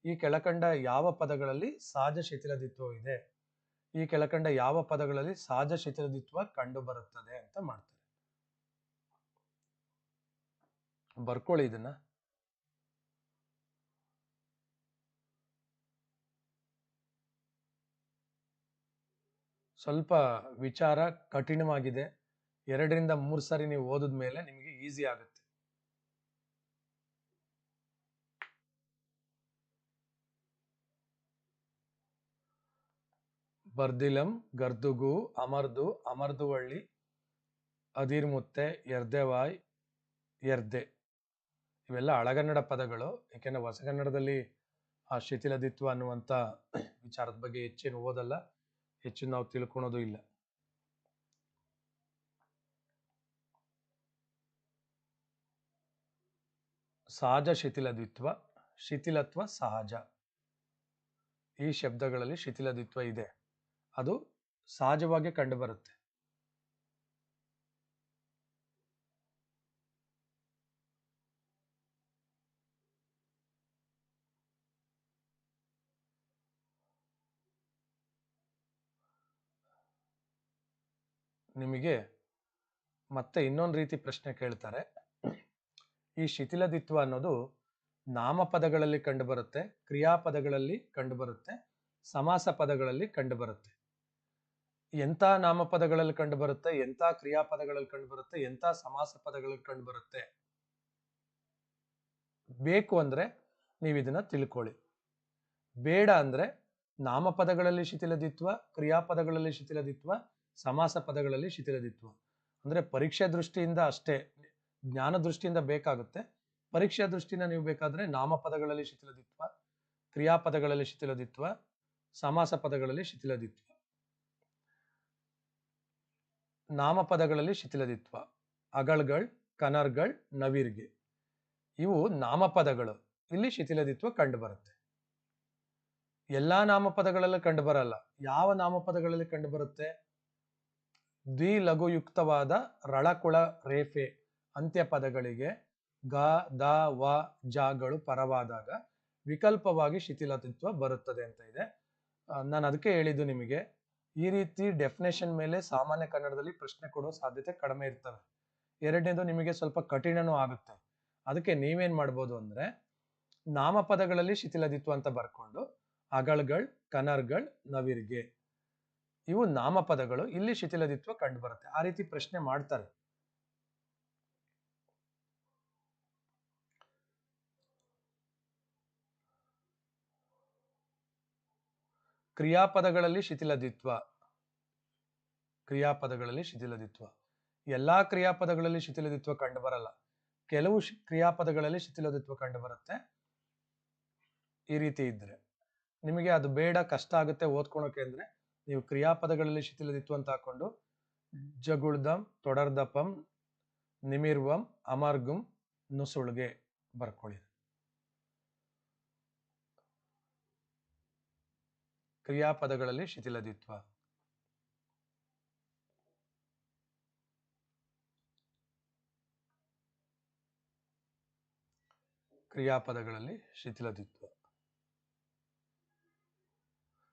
ಈ ಕೆಳಕಂಡ ಯಾವ ಪದಗಳಲ್ಲಿ ಸಹಜ ಶಿಥಿಲದಿತ್ವ ಇದೆ ಈ ಕೆಳಕಂಡ ಯಾವ ಪದಗಳಲ್ಲಿ ಸಹಜ ಶಿಥಿಲದಿತ್ವ ಕಂಡು ಬರುತ್ತದೆ ಅಂತ ಮಾಡ್ತಾರೆ. ಬರ್ಕೊಳ್ಳಿ ಇದನ್ನ. ಸ್ವಲ್ಪ ವಿಚಾರ ಕಠಿಣವಾಗಿದೆ. ಎರಡರಿಂದ ಮೂರು ಸಾರಿ ನೀವು ಓದಿದ ಮೇಲೆ ನಿಮಗೆ ಈಸಿ ಆಗುತ್ತೆ. ಬರ್ದಿಲಂ, ಗರ್ದುಗು, ಅಮರ್ದು, ಅಮರ್ದುವಳ್ಳಿ, ಅದಿರ್ಮುತ್ತೆ, ಎರ್ದೆವಾಯ್, ಎರ್ದೆ. ಇವೆಲ್ಲ ಹಳಗನ್ನಡ ಪದಗಳು. ಏಕೆಂದರೆ ಹೊಸಗನ್ನಡದಲ್ಲಿ ಆ ಶಿಥಿಲದಿತ್ವ ಅನ್ನುವಂಥ ವಿಚಾರದ ಬಗ್ಗೆ ಹೆಚ್ಚೇನು ಓದಲ್ಲ. ಹೆಚ್ಚು ನಾವು ತಿಳ್ಕೊಳೋದು ಇಲ್ಲ. ಸಹಜ ಶಿಥಿಲದಿತ್ವ, ಶಿಥಿಲತ್ವ ಸಹಜ ಈ ಶಬ್ದಗಳಲ್ಲಿ ಶಿಥಿಲದಿತ್ವ ಇದೆ. ಅದು ಸಹಜವಾಗಿ ಕಂಡುಬರುತ್ತೆ. ನಿಮಗೆ ಮತ್ತೆ ಇನ್ನೊಂದು ರೀತಿ ಪ್ರಶ್ನೆ ಕೇಳ್ತಾರೆ. ಈ ಶಿಥಿಲದಿತ್ವ ಅನ್ನೋದು ನಾಮಪದಗಳಲ್ಲಿ ಕಂಡುಬರುತ್ತೆ, ಕ್ರಿಯಾಪದಗಳಲ್ಲಿ ಕಂಡುಬರುತ್ತೆ ಸಮಾಸ ಪದಗಳಲ್ಲಿ ಕಂಡುಬರುತ್ತೆ. ಎಂಥ ನಾಮಪದಗಳಲ್ಲಿ ಕಂಡುಬರುತ್ತೆ, ಎಂಥ ಕ್ರಿಯಾಪದಗಳಲ್ಲಿ ಕಂಡುಬರುತ್ತೆ, ಎಂಥ ಸಮಾಸ ಪದಗಳಲ್ಲಿ ಕಂಡುಬರುತ್ತೆ? ಬೇಕು ಅಂದ್ರೆ ನೀವು ಇದನ್ನ ತಿಳ್ಕೊಳ್ಳಿ. ಬೇಡ ಅಂದ್ರೆ ನಾಮಪದಗಳಲ್ಲಿ ಶಿಥಿಲದಿತ್ವ, ಕ್ರಿಯಾಪದಗಳಲ್ಲಿ ಶಿಥಿಲದಿತ್ವ ಸಮಾಸ ಪದಗಳಲ್ಲಿ ಶಿಥಿಲದಿತ್ವ. ಅಂದ್ರೆ ಪರೀಕ್ಷೆ ದೃಷ್ಟಿಯಿಂದ ಅಷ್ಟೇ, ಜ್ಞಾನ ದೃಷ್ಟಿಯಿಂದ ಬೇಕಾಗುತ್ತೆ. ಪರೀಕ್ಷಾ ದೃಷ್ಟಿಯಿಂದ ನೀವು ಬೇಕಾದ್ರೆ ನಾಮಪದಗಳಲ್ಲಿ ಶಿಥಿಲದಿತ್ವ, ಕ್ರಿಯಾಪದಗಳಲ್ಲಿ ಶಿಥಿಲದಿತ್ವ ಸಮಾಸ ಪದಗಳಲ್ಲಿ ಶಿಥಿಲದಿತ್ವ. ನಾಮಪದಗಳಲ್ಲಿ ಶಿಥಿಲದಿತ್ವ, ಅಗಳ್ಗಳ್, ಕನರ್ಗಳ್, ನವಿರ್ಗೆ. ಇವು ನಾಮಪದಗಳು. ಇಲ್ಲಿ ಶಿಥಿಲದಿತ್ವ ಕಂಡುಬರುತ್ತೆ. ಎಲ್ಲಾ ನಾಮಪದಗಳಲ್ಲಿ ಕಂಡು ಬರಲ್ಲ ಯಾವ ನಾಮಪದಗಳಲ್ಲಿ ಕಂಡು ಬರುತ್ತೆ ದ್ವಿಲಘುಯುಕ್ತವಾದ ರಳಕುಳ ರೇಫೆ ಅಂತ್ಯ ಪದಗಳಿಗೆ ಗ, ದ, ವ, ಜಗಳು ಪರವಾದಾಗ ವಿಕಲ್ಪವಾಗಿ ಶಿಥಿಲತಿತ್ವ ಬರುತ್ತದೆ ಅಂತ ಇದೆ. ನಾನು ಅದಕ್ಕೆ ಹೇಳಿದ್ದು ನಿಮಗೆ. ಈ ರೀತಿ ಡೆಫಿನೇಷನ್ ಮೇಲೆ ಸಾಮಾನ್ಯ ಕನ್ನಡದಲ್ಲಿ ಪ್ರಶ್ನೆ ಕೊಡೋ ಸಾಧ್ಯತೆ ಕಡಿಮೆ ಇರ್ತವೆ. ಎರಡನೇದು ನಿಮಗೆ ಸ್ವಲ್ಪ ಕಠಿಣನೂ ಆಗುತ್ತೆ. ಅದಕ್ಕೆ ನೀವೇನ್ ಮಾಡ್ಬೋದು ಅಂದ್ರೆ, ನಾಮಪದಗಳಲ್ಲಿ ಶಿಥಿಲದಿತ್ವ ಅಂತ ಬರ್ಕೊಂಡು ಅಗಳ್ಗಳ್, ಕನರ್ಗಳ್, ನವಿರ್ಗೆ ಇವು ನಾಮಪದಗಳು ಇಲ್ಲಿ ಶಿಥಿಲದಿತ್ವ ಕಂಡು ಬರುತ್ತೆ. ಆ ರೀತಿ ಪ್ರಶ್ನೆ ಮಾಡ್ತಾರೆ. ಕ್ರಿಯಾಪದಗಳಲ್ಲಿ ಶಿಥಿಲದಿತ್ವ. ಕ್ರಿಯಾಪದಗಳಲ್ಲಿ ಶಿಥಿಲದಿತ್ವ. ಎಲ್ಲಾ ಕ್ರಿಯಾಪದಗಳಲ್ಲಿ ಶಿಥಿಲದಿತ್ವ ಕಂಡು ಬರಲ್ಲ ಕೆಲವು ಕ್ರಿಯಾಪದಗಳಲ್ಲಿ ಶಿಥಿಲದಿತ್ವ ಕಂಡು ಬರುತ್ತೆ ಈ ರೀತಿ ಇದ್ರೆ. ನಿಮಗೆ ಅದು ಬೇಡ, ಕಷ್ಟ ಆಗುತ್ತೆ ಓದ್ಕೊಳಕ್ಕೆ ಅಂದ್ರೆ ನೀವು ಕ್ರಿಯಾಪದಗಳಲ್ಲಿ ಶಿಥಿಲದಿತ್ವ ಅಂತ ಹಾಕೊಂಡು ಜಗುಳ್ದಂ, ತೊಡರ್ದಪಂ, ನಿಮಿರ್ವಂ, ಅಮರ್ಗುಂ, ನುಸುಳ್ಗೆ ಬರ್ಕೊಳ್ಳಿ ಕ್ರಿಯಾಪದಗಳಲ್ಲಿ ಶಿಥಿಲದಿತ್ವ. ಕ್ರಿಯಾಪದಗಳಲ್ಲಿ ಶಿಥಿಲದಿತ್ವ.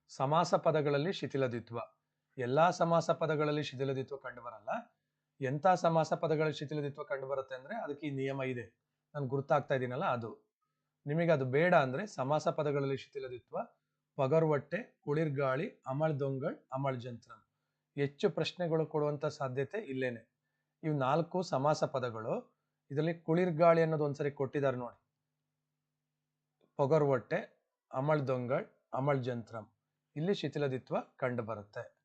ಸಮಾಸ ಪದಗಳಲ್ಲಿ ಶಿಥಿಲದಿತ್ವ. ಎಲ್ಲಾ ಸಮಾಸ ಪದಗಳಲ್ಲಿ ಶಿಥಿಲದಿತ್ವ ಕಂಡು ಬರಲ್ಲ ಎಂಥ ಸಮಾಸ ಪದಗಳಲ್ಲಿ ಶಿಥಿಲದಿತ್ವ ಕಂಡು ಬರುತ್ತೆ ಅಂದ್ರೆ ಅದಕ್ಕೆ ಈ ನಿಯಮ ಇದೆ. ನಾನು ಗುರ್ತಾಗ್ತಾ ಇದ್ದೀನಲ್ಲ ಅದು. ನಿಮಗೆ ಅದು ಬೇಡ ಅಂದ್ರೆ ಸಮಾಸ ಪದಗಳಲ್ಲಿ ಶಿಥಿಲದಿತ್ವ ಪಗರ್ವಟ್ಟೆ, ಕುಳಿರ್ಗಾಳಿ, ಅಮಳ್ ದೊಂಗಳ್, ಅಮಳ್ ಜಂತ್ರಂ. ಹೆಚ್ಚು ಪ್ರಶ್ನೆಗಳು ಕೊಡುವಂತ ಸಾಧ್ಯತೆ ಇಲ್ಲೇನೆ. ಇವು ನಾಲ್ಕು ಸಮಾಸ ಪದಗಳು ಇದರಲ್ಲಿ ಕುಳಿರ್ಗಾಳಿ ಅನ್ನೋದು ಒಂದ್ಸರಿ ಕೊಟ್ಟಿದ್ದಾರೆ ನೋಡಿ. ಪೊಗರ್ವಟ್ಟೆ, ಅಮಳ್ ದೊಂಗಳ್, ಅಮಳ್ ಜಂತ್ರಂ. ಇಲ್ಲಿ ಶಿಥಿಲದಿತ್ವ ಕಂಡು ಬರುತ್ತೆ.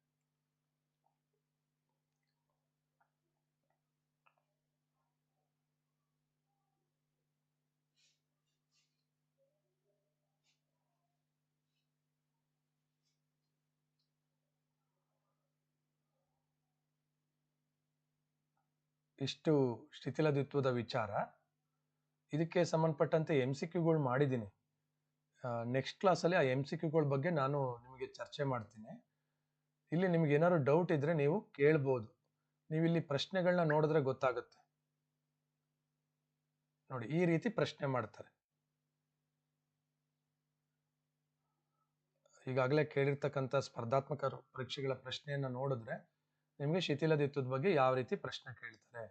ಇಷ್ಟು ಶಿಥಿಲದಿತ್ವದ ವಿಚಾರ. ಇದಕ್ಕೆ ಸಂಬಂಧಪಟ್ಟಂತೆ ಎಂ ಸಿ ಕ್ಯೂಗಳು ಮಾಡಿದ್ದೀನಿ. ನೆಕ್ಸ್ಟ್ ಕ್ಲಾಸಲ್ಲಿ ಆ ಎಂ ಸಿ ಕ್ಯೂಗಳ ಬಗ್ಗೆ ನಾನು ನಿಮಗೆ ಚರ್ಚೆ ಮಾಡ್ತೀನಿ. ಇಲ್ಲಿ ನಿಮ್ಗೆ ಏನಾದ್ರು ಡೌಟ್ ಇದ್ರೆ ನೀವು ಕೇಳ್ಬೋದು. ನೀವು ಇಲ್ಲಿ ಪ್ರಶ್ನೆಗಳನ್ನ ನೋಡಿದ್ರೆ ಗೊತ್ತಾಗುತ್ತೆ. ನೋಡಿ, ಈ ರೀತಿ ಪ್ರಶ್ನೆ ಮಾಡ್ತಾರೆ. ಈಗಾಗಲೇ ಕೇಳಿರ್ತಕ್ಕಂಥ ಸ್ಪರ್ಧಾತ್ಮಕ ಪರೀಕ್ಷೆಗಳ ಪ್ರಶ್ನೆಯನ್ನ ನೋಡಿದ್ರೆ ನಿಮಗೆ ಶಿಥಿಲದಿತ್ತದ ಬಗ್ಗೆ ಯಾವ ರೀತಿ ಪ್ರಶ್ನೆ ಕೇಳ್ತಾರೆ?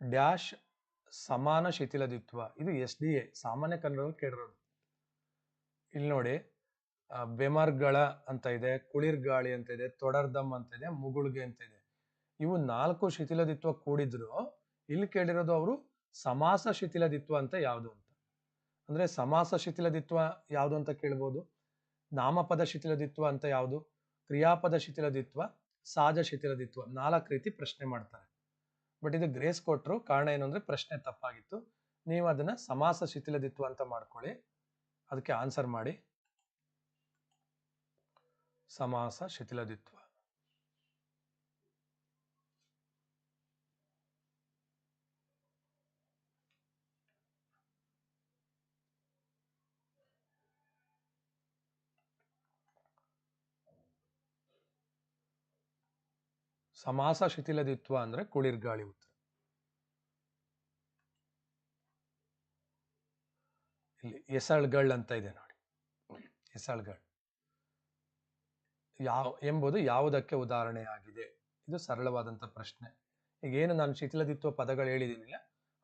ಡ್ಯಾಶ್ ಸಮಾನ ಶಿಥಿಲದಿತ್ವ ಇದು ಎಸ್ ಡಿ ಎ, ಸಾಮಾನ್ಯ ಕನ್ನಡದಲ್ಲಿ ಕೇಳಿರೋದು. ಇಲ್ಲಿ ನೋಡಿ ಬೆಮರ್ಗಳ ಅಂತ ಇದೆ ಕುಳಿರ್ಗಾಳಿ ಅಂತ ಇದೆ, ತೊಡರ್ದಮ್ ಅಂತ ಇದೆ, ಮುಗುಳ್ಗೆ ಅಂತ ಇದೆ. ಇವು ನಾಲ್ಕು ಶಿಥಿಲದಿತ್ವ ಕೂಡಿದ್ರು, ಇಲ್ಲಿ ಕೇಳಿರೋದು ಅವರು ಸಮಾಸ ಶಿಥಿಲದಿತ್ವ ಅಂತ ಯಾವುದು ಅಂತ. ಅಂದ್ರೆ ಸಮಾಸ ಶಿಥಿಲದಿತ್ವ ಯಾವುದು ಅಂತ ಕೇಳ್ಬೋದು? ನಾಮಪದ ಶಿಥಿಲದಿತ್ವ ಅಂತ ಯಾವುದು? ಕ್ರಿಯಾಪದ ಶಿಥಿಲದಿತ್ವ ಸಹಜ ಶಿಥಿಲದಿತ್ವ ನಾಲ್ಕು ರೀತಿ ಪ್ರಶ್ನೆ ಮಾಡ್ತಾರೆ. ಬಟ್ ಇದು ಗ್ರೇಸ್ ಕೊಟ್ಟರು ಕಾರಣ ಏನು ಅಂದರೆ ಪ್ರಶ್ನೆ ತಪ್ಪಾಗಿತ್ತು. ನೀವು ಅದನ್ನ ಸಮಾಸ ಶಿಥಿಲದಿತ್ವ ಅಂತ ಮಾಡ್ಕೊಳ್ಳಿ. ಅದಕ್ಕೆ ಆನ್ಸರ್ ಮಾಡಿ. ಸಮಾಸ ಶಿಥಿಲದಿತ್ವ. ಸಮಾಸ ಶಿಥಿಲದಿತ್ವ ಅಂದ್ರೆ ಕುಳಿರ್ಗಾಳಿ ಉತ್ತರ. ಇಲ್ಲಿ ಎಸಳ್ಗಳ್ ಅಂತ ಇದೆ ನೋಡಿ. ಎಸಳ್ಗಳ್ ಯಾವ ಎಂಬುದು ಯಾವುದಕ್ಕೆ ಉದಾಹರಣೆಯಾಗಿದೆ ಇದು ಸರಳವಾದಂತ ಪ್ರಶ್ನೆ. ಈಗ ಏನು ನಾನು ಶಿಥಿಲದಿತ್ವ ಪದಗಳು ಹೇಳಿದ್ದೀನಿಲ್ಲ.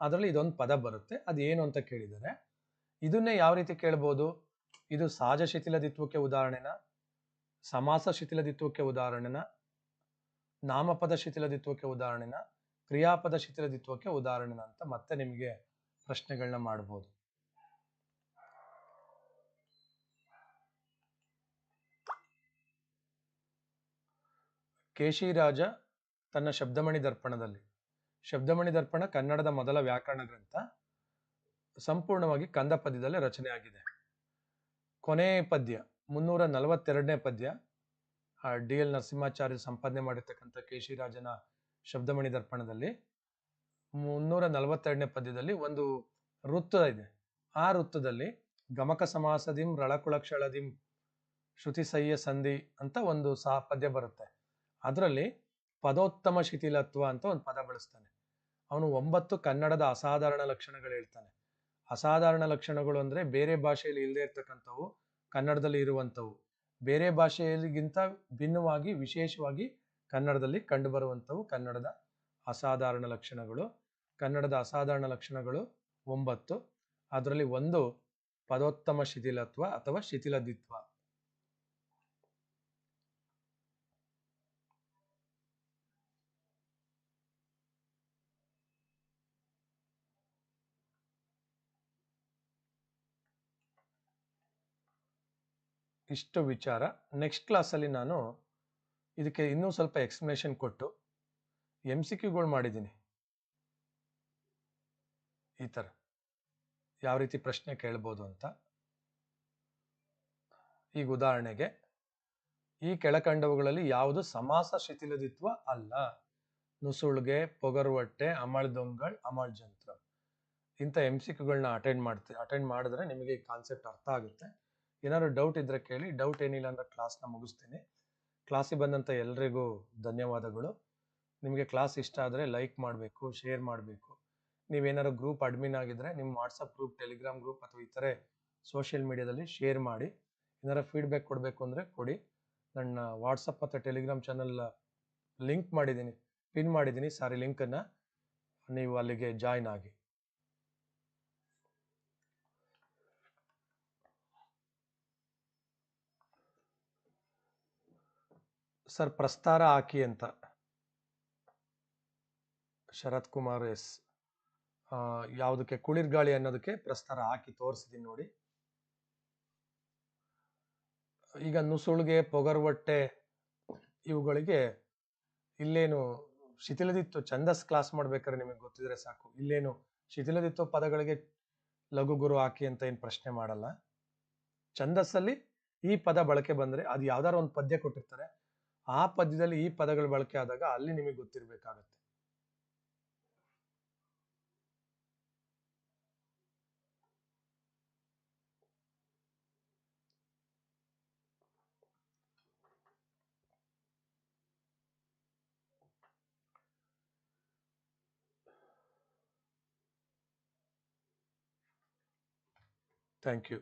ಅದರಲ್ಲಿ ಇದೊಂದು ಪದ ಬರುತ್ತೆ. ಅದು ಏನು ಅಂತ ಕೇಳಿದರೆ, ಇದನ್ನೇ ಯಾವ ರೀತಿ ಕೇಳ್ಬೋದು? ಇದು ಸಹಜ ಶಿಥಿಲದಿತ್ವಕ್ಕೆ ಉದಾಹರಣೆನ? ಸಮಾಸ ಶಿಥಿಲದಿತ್ವಕ್ಕೆ ಉದಾಹರಣೆನ? ನಾಮಪದ ಶಿಥಿಲದಿತ್ವಕ್ಕೆ ಉದಾಹರಣೆನ ಕ್ರಿಯಾಪದ ಶಿಥಿಲದಿತ್ವಕ್ಕೆ ಉದಾಹರಣೆನ ಅಂತ ಮತ್ತೆ ನಿಮಗೆ ಪ್ರಶ್ನೆಗಳನ್ನ ಮಾಡ್ಬೋದು. ಕೇಶಿರಾಜ ತನ್ನ ಶಬ್ದಮಣಿ ದರ್ಪಣದಲ್ಲಿ. ಶಬ್ದಮಣಿ ದರ್ಪಣ ಕನ್ನಡದ ಮೊದಲ ವ್ಯಾಕರಣ ಗ್ರಂಥ. ಸಂಪೂರ್ಣವಾಗಿ ಕಂದ ಪದ್ಯದಲ್ಲಿ ರಚನೆ ಆಗಿದೆ ಕೊನೆ ಪದ್ಯ, ಮುನ್ನೂರ ನಲವತ್ತೆರಡನೇ ಪದ್ಯ ಡಿ ಎಲ್ ನರಸಿಂಹಾಚಾರ್ಯ ಸಂಪಾದನೆ ಮಾಡಿರ್ತಕ್ಕಂಥ ಕೇಶಿರಾಜನ ಶಬ್ದಮಣಿ ದರ್ಪಣದಲ್ಲಿ ಮುನ್ನೂರ ನಲವತ್ತೆರಡನೇ ಪದ್ಯದಲ್ಲಿ ಒಂದು ವೃತ್ತ ಇದೆ. ಆ ವೃತ್ತದಲ್ಲಿ ಗಮಕ ಸಮಾಸದಿಂ ರಳಕುಳಕ್ಷಳದಿಂ ಶ್ರುತಿ ಸಹ್ಯ ಸಂಧಿ ಅಂತ ಒಂದು ಸಹ ಪದ್ಯ ಬರುತ್ತೆ. ಅದರಲ್ಲಿ ಪದೋತ್ತಮ ಶಿಥಿಲತ್ವ ಅಂತ ಒಂದು ಪದ ಬಳಸ್ತಾನೆ. ಅವನು ಒಂಬತ್ತು ಕನ್ನಡದ ಅಸಾಧಾರಣ ಲಕ್ಷಣಗಳು ಹೇಳ್ತಾನೆ. ಅಸಾಧಾರಣ ಲಕ್ಷಣಗಳು ಅಂದ್ರೆ ಬೇರೆ ಭಾಷೆಯಲ್ಲಿ ಇಲ್ಲದೆ ಇರ್ತಕ್ಕಂಥವು ಕನ್ನಡದಲ್ಲಿ ಇರುವಂಥವು. ಬೇರೆ ಭಾಷೆಯಲ್ಲಿಗಿಂತ ಭಿನ್ನವಾಗಿ, ವಿಶೇಷವಾಗಿ ಕನ್ನಡದಲ್ಲಿ ಕಂಡುಬರುವಂಥವು ಕನ್ನಡದ ಅಸಾಧಾರಣ ಲಕ್ಷಣಗಳು. ಕನ್ನಡದ ಅಸಾಧಾರಣ ಲಕ್ಷಣಗಳು ಒಂಬತ್ತು. ಅದರಲ್ಲಿ ಒಂದು ಪದೋತ್ತಮ ಶಿಥಿಲತ್ವ ಅಥವಾ ಶಿಥಿಲದಿತ್ವ ಇಷ್ಟು ವಿಚಾರ. ನೆಕ್ಸ್ಟ್ ಕ್ಲಾಸಲ್ಲಿ ನಾನು ಇದಕ್ಕೆ ಇನ್ನೂ ಸ್ವಲ್ಪ ಎಕ್ಸ್ಪ್ಲನೇಷನ್ ಕೊಟ್ಟು ಎಂ ಸಿ ಕ್ಯೂಗಳು ಮಾಡಿದ್ದೀನಿ. ಈ ಥರ ಯಾವ ರೀತಿ ಪ್ರಶ್ನೆ ಕೇಳ್ಬೋದು ಅಂತ. ಈಗ ಉದಾಹರಣೆಗೆ, ಈ ಕೆಳಕಂಡವುಗಳಲ್ಲಿ ಯಾವುದು ಸಮಾಸ ಶಿಥಿಲದಿತ್ವ ಅಲ್ಲ. ನುಸುಳ್ಗೆ, ಪೊಗರುವಟ್ಟೆ, ಅಮಳ್ ದೊಂಗಳ್, ಅಮಳ್ ಜಂತ್ರ. ಇಂಥ ಎಂ ಸಿ ಕ್ಯೂಗಳನ್ನ ಅಟೆಂಡ್ ಮಾಡ್ತೀವಿ ಅಟೆಂಡ್ ಮಾಡಿದ್ರೆ ನಿಮಗೆ ಈ ಕಾನ್ಸೆಪ್ಟ್ ಅರ್ಥ ಆಗುತ್ತೆ. ಏನಾದ್ರು ಡೌಟ್ ಇದ್ರೆ ಕೇಳಿ. ಡೌಟ್ ಏನಿಲ್ಲ ಅಂದ್ರೆ ಕ್ಲಾಸ್ನ ಮುಗಿಸ್ತೀನಿ. ಕ್ಲಾಸಿಗೆ ಬಂದಂಥ ಎಲ್ರಿಗೂ ಧನ್ಯವಾದಗಳು. ನಿಮಗೆ ಕ್ಲಾಸ್ ಇಷ್ಟ ಆದರೆ ಲೈಕ್ ಮಾಡಬೇಕು ಶೇರ್ ಮಾಡಬೇಕು. ನೀವೇನಾದ್ರು ಗ್ರೂಪ್ ಅಡ್ಮಿನ್ ಆಗಿದ್ರೆ ನಿಮ್ಮ ವಾಟ್ಸಪ್ ಗ್ರೂಪ್ ಟೆಲಿಗ್ರಾಮ್ ಗ್ರೂಪ್ ಅಥವಾ ಇತರೆ ಸೋಷಿಯಲ್ ಮೀಡಿಯಾದಲ್ಲಿ ಶೇರ್ ಮಾಡಿ. ಏನಾರು ಫೀಡ್ಬ್ಯಾಕ್ ಕೊಡಬೇಕು ಅಂದರೆ ಕೊಡಿ. ನನ್ನ ವಾಟ್ಸಪ್ ಅಥವಾ ಟೆಲಿಗ್ರಾಮ್ ಚಾನಲ್ ಲಿಂಕ್ ಮಾಡಿದ್ದೀನಿ. ಪಿನ್ ಮಾಡಿದ್ದೀನಿ. ಸಾರಿ ಲಿಂಕನ್ನು ನೀವು ಅಲ್ಲಿಗೆ ಜಾಯ್ನ್ ಆಗಿ. ಸರ್ ಪ್ರಸ್ತಾರ ಹಾಕಿ ಅಂತ. ಶರತ್ ಕುಮಾರ್ ಎಸ್. ಯಾವುದಕ್ಕೆ ಕುಳಿರ್ಗಾಳಿ ಅನ್ನೋದಕ್ಕೆ ಪ್ರಸ್ತಾರ ಹಾಕಿ ತೋರಿಸಿದೀನಿ ನೋಡಿ. ಈಗ ನುಸುಳ್ಗೆ, ಪೊಗರ್ವಟ್ಟೆ ಇವುಗಳಿಗೆ ಇಲ್ಲೇನು ಶಿಥಿಲದಿತ್ತು, ಛಂದಸ್ ಕ್ಲಾಸ್ ಮಾಡ್ಬೇಕಾದ್ರೆ ನಿಮಗೆ ಗೊತ್ತಿದ್ರೆ ಸಾಕು. ಇಲ್ಲೇನು ಶಿಥಿಲದಿತ್ತು ಪದಗಳಿಗೆ ಲಘು ಗುರು ಹಾಕಿ ಅಂತ ಏನು ಪ್ರಶ್ನೆ ಮಾಡಲ್ಲ. ಛಂದಸ್ಸಲ್ಲಿ ಈ ಪದ ಬಳಕೆ ಬಂದ್ರೆ ಅದು ಯಾವ್ದಾರು ಒಂದು ಪದ್ಯ ಕೊಟ್ಟಿರ್ತಾರೆ. ಆ ಪದ್ಯದಲ್ಲಿ ಈ ಪದಗಳು ಬಳಕೆ ಆದಾಗ ಅಲ್ಲಿ ನಿಮಗೆ ಗೊತ್ತಿರ್ಬೇಕಾಗತ್ತೆ. Thank you